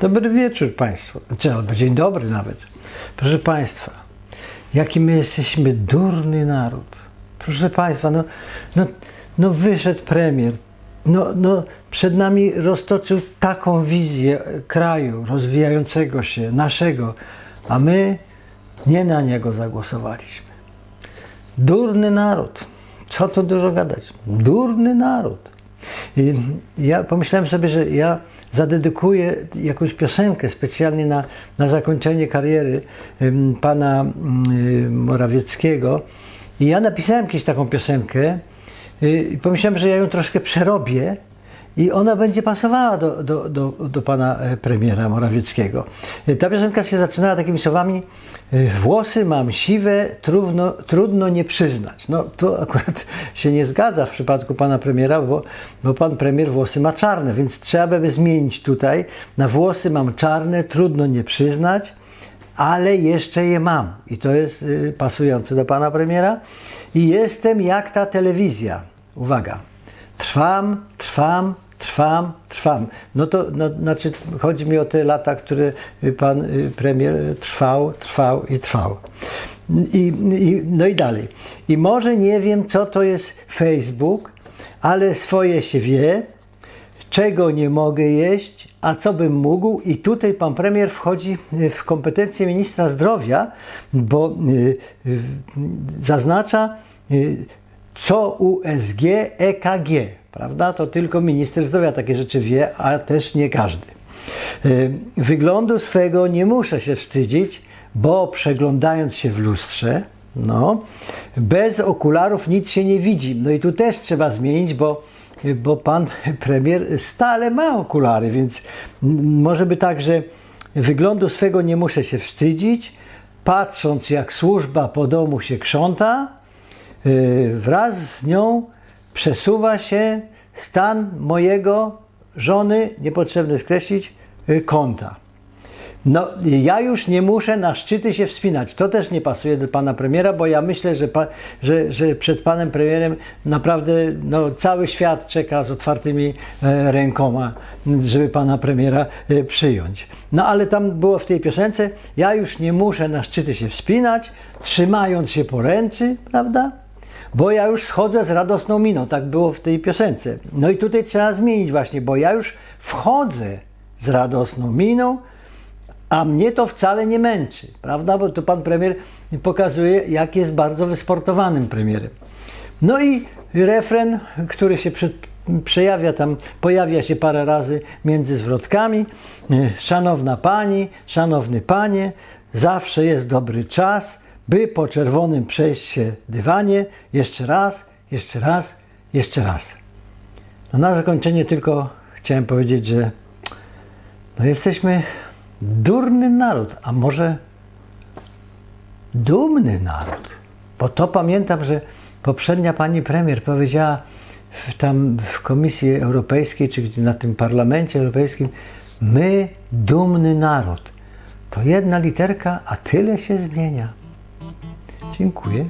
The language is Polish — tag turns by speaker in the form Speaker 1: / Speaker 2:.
Speaker 1: Dobry wieczór Państwu, czy albo dzień dobry nawet. Proszę Państwa, jaki my jesteśmy durny naród. Proszę Państwa, no, no, no wyszedł premier, no, no przed nami roztoczył taką wizję kraju rozwijającego się, naszego, a my nie na niego zagłosowaliśmy. Durny naród. Co tu dużo gadać? Durny naród. I ja pomyślałem sobie, że ja zadedykuję jakąś piosenkę specjalnie na, na zakończenie kariery pana ym, Morawieckiego. I ja napisałem kiedyś taką piosenkę y, i pomyślałem, że ja ją troszkę przerobię i ona będzie pasowała do, do, do, do pana e, premiera Morawieckiego. Y, Ta piosenka się zaczynała takimi słowami y, Włosy mam siwe, trudno, trudno nie przyznać. No to akurat się nie zgadza w przypadku pana premiera, bo, bo pan premier włosy ma czarne, więc trzeba by zmienić tutaj na włosy mam czarne, trudno nie przyznać ale jeszcze je mam. I to jest pasujące do pana premiera. I jestem jak ta telewizja. Uwaga. Trwam, trwam, trwam, trwam. No to no, znaczy, chodzi mi o te lata, które y, pan y, premier trwał, trwał i trwał. I, i, no i dalej. I może nie wiem, co to jest Facebook, ale swoje się wie czego nie mogę jeść, a co bym mógł. I tutaj pan premier wchodzi w kompetencje ministra zdrowia, bo y, y, zaznacza, y, co USG, EKG, prawda? To tylko minister zdrowia takie rzeczy wie, a też nie każdy. Y, Wyglądu swego nie muszę się wstydzić, bo przeglądając się w lustrze, no, bez okularów nic się nie widzi. No i tu też trzeba zmienić, bo bo pan premier stale ma okulary, więc może by tak, że wyglądu swego nie muszę się wstydzić, patrząc jak służba po domu się krząta, wraz z nią przesuwa się stan mojego żony, niepotrzebne skreślić, yy, konta. No, ja już nie muszę na szczyty się wspinać. To też nie pasuje do pana premiera, bo ja myślę, że, pa, że, że przed panem premierem naprawdę no, cały świat czeka z otwartymi e, rękoma, żeby pana premiera e, przyjąć. No ale tam było w tej piosence, ja już nie muszę na szczyty się wspinać, trzymając się poręczy, prawda? Bo ja już schodzę z radosną miną, tak było w tej piosence. No i tutaj trzeba zmienić właśnie, bo ja już wchodzę z radosną miną, a mnie to wcale nie męczy, prawda? Bo to pan premier pokazuje, jak jest bardzo wysportowanym premierem. No i refren, który się przy, przejawia tam, pojawia się parę razy między zwrotkami. Szanowna pani, szanowny panie, zawsze jest dobry czas, by po czerwonym przejść się dywanie. Jeszcze raz, jeszcze raz, jeszcze raz. No na zakończenie tylko chciałem powiedzieć, że no jesteśmy durny naród, a może dumny naród. Bo to pamiętam, że poprzednia pani premier powiedziała w, tam w Komisji Europejskiej, czy na tym Parlamencie Europejskim, my dumny naród. To jedna literka, a tyle się zmienia. Dziękuję.